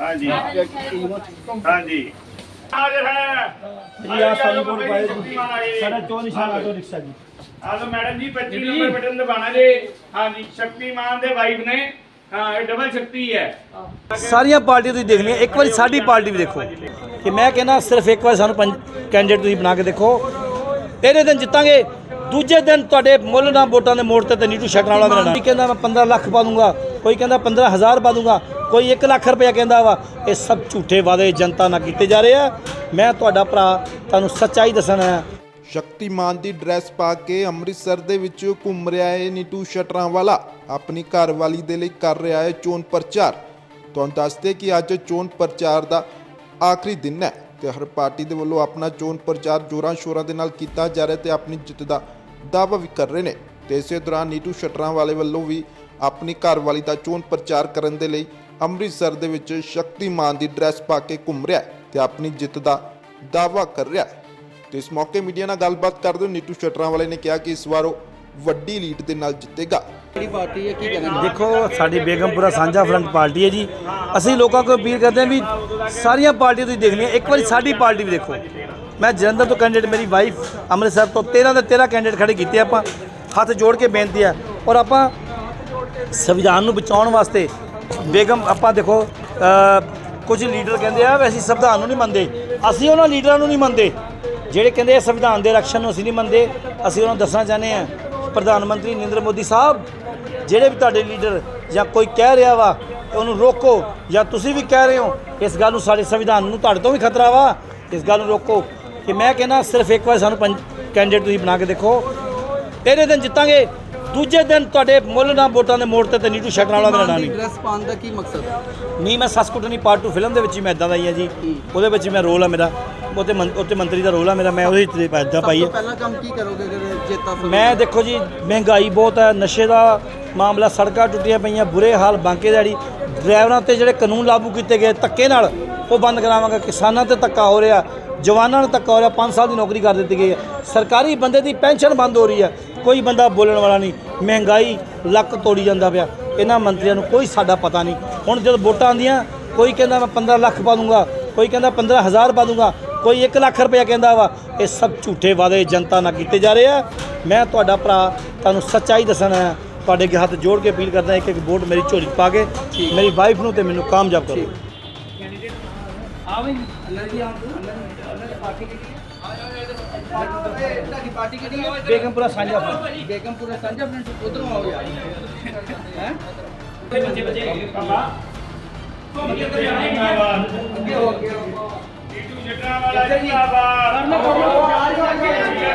ਹਾਂਜੀ। ਹਾਂਜੀ। ਹਾਜ਼ਰ ਹੈ। ਜੀ ਆ ਸਾਰੀ ਕੋਲ ਪਾਏ ਜੀ ਸਾਡਾ ਚੋ ਨਿਸ਼ਾਨ ਆਟੋ ਰਿਕਸ਼ਾ ਜੀ। ਆਲੋ ਮੈਡਮ ਜੀ 25 ਨੰਬਰ ਬਟਨ ਦਬਾਣਾ ਜੀ। ਹਾਂਜੀ ਸ਼ਕਤੀਮਾਨ ਦੇ ਵਾਈਫ ਨੇ ਹਾਂ ਇਹ ਡਬਲ ਸ਼ਕਤੀ ਹੈ। ਸਾਰੀਆਂ ਪਾਰਟੀਆਂ ਤੁਸੀਂ ਦੇਖਣੀਆਂ ਇੱਕ ਵਾਰੀ ਸਾਡੀ ਪਾਰਟੀ ਵੀ ਦੇਖੋ। ਕਿ ਮੈਂ ਕਹਿੰਦਾ ਸਿਰਫ ਇੱਕ ਵਾਰ ਸਾਨੂੰ ਪੰਜ ਕੈਂਡੀਡੇਟ ਤੁਸੀਂ ਬਣਾ ਕੇ ਦੇਖੋ। ਇਹਦੇ ਦਿਨ ਜਿੱਤਾਂਗੇ। ਦੂਜੇ ਦਿਨ ਤੁਹਾਡੇ ਮੁੱਲ ਨਾਲ ਵੋਟਾਂ ਦੇ ਮੋੜ ਤੇ ਤੇ ਨੀਟੂ ਸ਼ਟਰ ਵਾਲਾ ਮੇਰਾ ਨਾਮ। ਕਹਿੰਦਾ ਮੈਂ 15 ਲੱਖ ਪਾ ਦੂੰਗਾ, ਕੋਈ ਕਹਿੰਦਾ 15000 ਪਾ ਦੂੰਗਾ, ਕੋਈ 1 ਲੱਖ ਰੁਪਇਆ ਕਹਿੰਦਾ ਵਾ। ਇਹ ਸਭ ਝੂਠੇ ਵਾਅਦੇ ਜਨਤਾ ਨਾਲ ਕੀਤੇ ਜਾ ਰਹੇ ਆ। ਮੈਂ ਤੁਹਾਡਾ ਭਰਾ ਤੁਹਾਨੂੰ ਸੱਚਾਈ ਦੱਸਣਾ ਹੈ ਸ਼ਕਤੀਮਾਨ ਦੀ ਡਰੈਸ ਪਾ ਕੇ ਅੰਮ੍ਰਿਤਸਰ ਦੇ ਵਿੱਚ ਘੁੰਮ ਰਿਹਾ ਹੈ ਨੀਟੂ ਸ਼ਟਰਾਂ ਵਾਲਾ ਆਪਣੀ ਘਰਵਾਲੀ ਦੇ ਲਈ ਕਰ ਰਿਹਾ ਹੈ ਚੋਣ ਪ੍ਰਚਾਰ। ਤੁਹਾਨੂੰ ਦੱਸਦੇ ਕਿ ਅੱਜ ਚੋਣ ਪ੍ਰਚਾਰ ਦਾ ਆਖਰੀ ਦਿਨ ਹੈ ਤੇ ਹਰ ਪਾਰਟੀ ਦੇ ਵੱਲੋਂ ਆਪਣਾ ਚੋਣ ਪ੍ਰਚਾਰ ਜੋਰਾਂ ਸ਼ੋਰਾਂ ਦੇ ਨਾਲ ਕੀਤਾ ਜਾ ਰਿਹਾ ਤੇ ਆਪਣੀ ਜਿੱਤ ਦਾ ਦਾਅਵਾ ਵੀ ਕਰ ਰਹੇ ਨੇ ਤੇ ਇਸੇ ਦੌਰਾਨ ਨੀਟੂ ਸ਼ਟਰਾਂ ਵਾਲੇ ਵੱਲੋਂ ਵੀ ਆਪਣੀ ਘਰਵਾਲੀ ਦਾ ਚੋਣ ਪ੍ਰਚਾਰ ਕਰਨ ਦੇ ਲਈ ਅੰਮ੍ਰਿਤਸਰ ਦੇ ਵਿੱਚ ਸ਼ਕਤੀਮਾਨ ਦੀ ਡਰੈਸ ਪਾ ਕੇ ਘੁੰਮ ਰਿਹਾ ਹੈ ਤੇ ਆਪਣੀ ਜਿੱਤ ਦਾ ਦਾਅਵਾ ਕਰ ਰਿਹਾ ਹੈ। ਤੇ ਇਸ ਮੌਕੇ ਮੀਡੀਆ ਨਾਲ ਗੱਲਬਾਤ ਕਰਦੇ ਹੋਏ ਨੀਟੂ ਸ਼ਟਰਾਂ ਵਾਲੇ ਨੇ ਕਿਹਾ ਕਿ ਇਸ ਵਾਰ ਉਹ ਵੱਡੀ ਲੀਡ ਦੇ ਨਾਲ ਜਿੱਤੇਗਾ। ਦੇਖੋ ਸਾਡੀ ਬੇਗਮਪੁਰਾ ਸਾਂਝਾ ਫਰੰਟ ਪਾਰਟੀ ਹੈ ਜੀ। ਅਸੀਂ ਲੋਕਾਂ ਕੋਲ ਅਪੀਲ ਕਰਦੇ ਹਾਂ ਵੀ ਸਾਰੀਆਂ ਪਾਰਟੀਆਂ ਤੁਸੀਂ ਦੇਖਣੀਆਂ ਇੱਕ ਵਾਰੀ ਸਾਡੀ ਪਾਰਟੀ ਵੀ ਦੇਖੋ। ਮੈਂ ਜਲੰਧਰ ਤੋਂ ਕੈਂਡੀਡੇਟ ਮੇਰੀ ਵਾਈਫ ਅੰਮ੍ਰਿਤਸਰ ਤੋਂ 13 ਦੇ 13 ਕੈਂਡੀਡੇਟ ਖੜੇ ਕੀਤੇ ਆਪਾਂ, ਹੱਥ ਜੋੜ ਕੇ ਬੇਨਤੀ ਹੈ ਔਰ ਆਪਾਂ ਸੰਵਿਧਾਨ ਨੂੰ ਬਚਾਉਣ ਵਾਸਤੇ ਬੇਗਮ, ਆਪਾਂ ਦੇਖੋ ਕੁਝ ਲੀਡਰ ਕਹਿੰਦੇ ਆ ਵੀ ਅਸੀਂ ਸੰਵਿਧਾਨ ਨੂੰ ਨਹੀਂ ਮੰਨਦੇ। ਅਸੀਂ ਉਹਨਾਂ ਲੀਡਰਾਂ ਨੂੰ ਨਹੀਂ ਮੰਨਦੇ। ਜਿਹੜੇ ਕਹਿੰਦੇ ਆ ਸੰਵਿਧਾਨ ਦੇ ਰਕਸ਼ਨ ਨੂੰ ਅਸੀਂ ਨਹੀਂ ਮੰਨਦੇ, ਅਸੀਂ ਉਹਨਾਂ ਨੂੰ ਦੱਸਣਾ ਚਾਹੁੰਦੇ ਆ। ਪ੍ਰਧਾਨ ਮੰਤਰੀ ਨਰਿੰਦਰ ਮੋਦੀ ਸਾਹਿਬ, ਜਿਹੜੇ ਵੀ ਤੁਹਾਡੇ ਲੀਡਰ ਜਾਂ ਕੋਈ ਕਹਿ ਰਿਹਾ ਵਾ, ਉਹਨੂੰ ਰੋਕੋ। ਜਾਂ ਤੁਸੀਂ ਵੀ ਕਹਿ ਰਹੇ ਹੋ, ਇਸ ਗੱਲ ਨੂੰ ਸਾਡੇ ਸੰਵਿਧਾਨ ਨੂੰ ਤੁਹਾਡੇ ਤੋਂ ਵੀ ਖਤਰਾ ਵਾ। ਇਸ ਗੱਲ ਨੂੰ ਰੋਕੋ। ਕਿ ਮੈਂ ਕਹਿੰਦਾ ਸਿਰਫ ਇੱਕ ਵਾਰ ਸਾਨੂੰ ਕੈਂਡੀਡੇਟ ਤੁਸੀਂ ਬਣਾ ਕੇ ਦੇਖੋ। ਇਹਦੇ ਦਿਨ ਜਿੱਤਾਂਗੇ ਦੂਜੇ ਦਿਨ ਤੁਹਾਡੇ ਮੁੱਲ ਨਾਲ ਵੋਟਾਂ ਦੇ ਮੋੜ ਤੇ ਤੇ ਨੀਟੂ ਛੱਡਣ ਵਾਲਾ ਮੇਰਾ ਨਾਮ ਨਹੀਂ। ਡਰੈਸ ਪਾਉਣ ਦਾ ਕੀ ਮਕਸਦ? ਨਹੀਂ ਮੈਂ ਸਸਕੁਟਨੀ ਪਾਰਟ 2 ਫਿਲਮ ਦੇ ਵਿੱਚ ਹੀ ਮੈਂ ਇਦਾਂ ਦਾ ਹੀ ਆ ਜੀ। ਉਹਦੇ ਵਿੱਚ ਮੈਂ ਰੋਲ ਆ ਮੇਰਾ। ਉਹਤੇ ਉਹਤੇ ਮੰਤਰੀ ਦਾ ਰੋਲ ਆ ਮੇਰਾ। ਮੈਂ ਉਹਦੇ ਵਿੱਚ ਇਦਾਂ ਪਾਈ ਹੈ ਪਹਿਲਾ ਕੰਮ ਕੀ ਕਰੋਗੇ ਅਗਰ ਜੇਤਾ ਮੈਂ ਦੇਖੋ ਜੀ ਮਹਿੰਗਾਈ ਬਹੁਤ ਹੈ ਨਸ਼ੇ ਦਾ ਮਾਮਲਾ ਸੜਕਾਂ ਟੁੱਟੀਆਂ ਪਈਆਂ ਬੁਰੇ ਹਾਲ ਬਾਂਕੇ ਦਿਹਾੜੀ। ਡਰਾਈਵਰਾਂ ਤੇ ਜਿਹੜੇ ਕਾਨੂੰਨ ਲਾਗੂ ਕੀਤੇ ਗਏ ਧੱਕੇ ਨਾਲ ਉਹ ਬੰਦ ਕਰਾਵਾਂਗਾ। ਕਿਸਾਨਾਂ ਤੇ ਧੱਕਾ ਹੋ ਰਿਹਾ। ਜਵਾਨਾਂ ਨੂੰ ਧੱਕਾ ਹੋ ਰਿਹਾ 5 ਸਾਲ ਦੀ ਨੌਕਰੀ ਕਰ ਦਿੱਤੀ ਗਈ ਹੈ। ਸਰਕਾਰੀ ਬੰਦੇ ਦੀ ਪੈਨਸ਼ਨ ਬੰਦ ਹੋ ਰਹੀ ਹੈ। ਕੋਈ ਬੰਦਾ ਬੋਲਣ ਵਾਲਾ ਨਹੀਂ। ਮਹਿੰਗਾਈ ਲੱਕ ਤੋੜੀ ਜਾਂਦਾ ਪਿਆ। ਇਹਨਾਂ ਮੰਤਰੀਆਂ ਨੂੰ ਕੋਈ ਸਾਡਾ ਪਤਾ ਨਹੀਂ। ਹੁਣ ਜਦੋਂ ਵੋਟਾਂ ਆਉਂਦੀਆਂ, ਕੋਈ ਕਹਿੰਦਾ ਮੈਂ 15 ਲੱਖ ਪਾ ਦੂੰਗਾ, ਕੋਈ ਕਹਿੰਦਾ 15000 ਪਾ ਦੂੰਗਾ, ਕੋਈ 1 ਲੱਖ ਰੁਪਇਆ ਕਹਿੰਦਾ ਵਾ। ਇਹ ਸਭ ਝੂਠੇ ਵਾਅਦੇ ਜਨਤਾ ਨਾਲ ਕੀਤੇ ਜਾ ਰਹੇ ਆ। ਮੈਂ ਤੁਹਾਡਾ ਭਰਾ ਤੁਹਾਨੂੰ ਸੱਚਾਈ ਦੱਸਣਾ ਹੈ ਤੁਹਾਡੇ ਅੱਗੇ ਹੱਥ ਜੋੜ ਕੇ ਅਪੀਲ ਕਰਦਾ ਇੱਕ ਇੱਕ ਵੋਟ ਮੇਰੀ ਝੋਲੀ ਪਾ ਕੇ, ਮੇਰੀ ਵਾਈਫ ਨੂੰ ਤੇ ਮੈਨੂੰ ਕਾਮਯਾਬ ਕਰੋ। ਤੁਹਾਡੀ ਪਾਰਟੀ ਕਿਹੜੀ ਹੈ? ਬੇਗਮਪੁਰਾ ਸਾਂਝਾ ਫਰੰਟ ਬੇਗਮਪੁਰਾ ਸਾਂਝਾ ਫਰੰਟ ਉਧਰੋਂ ਆਓ ਯਾਰ। ਹੈ? ਜਿੰਦਾਬਾਦ ਨੀਟੂ ਸ਼ਟਰਾਂ ਵਾਲਾ ਜਿੰਦਾਬਾਦ।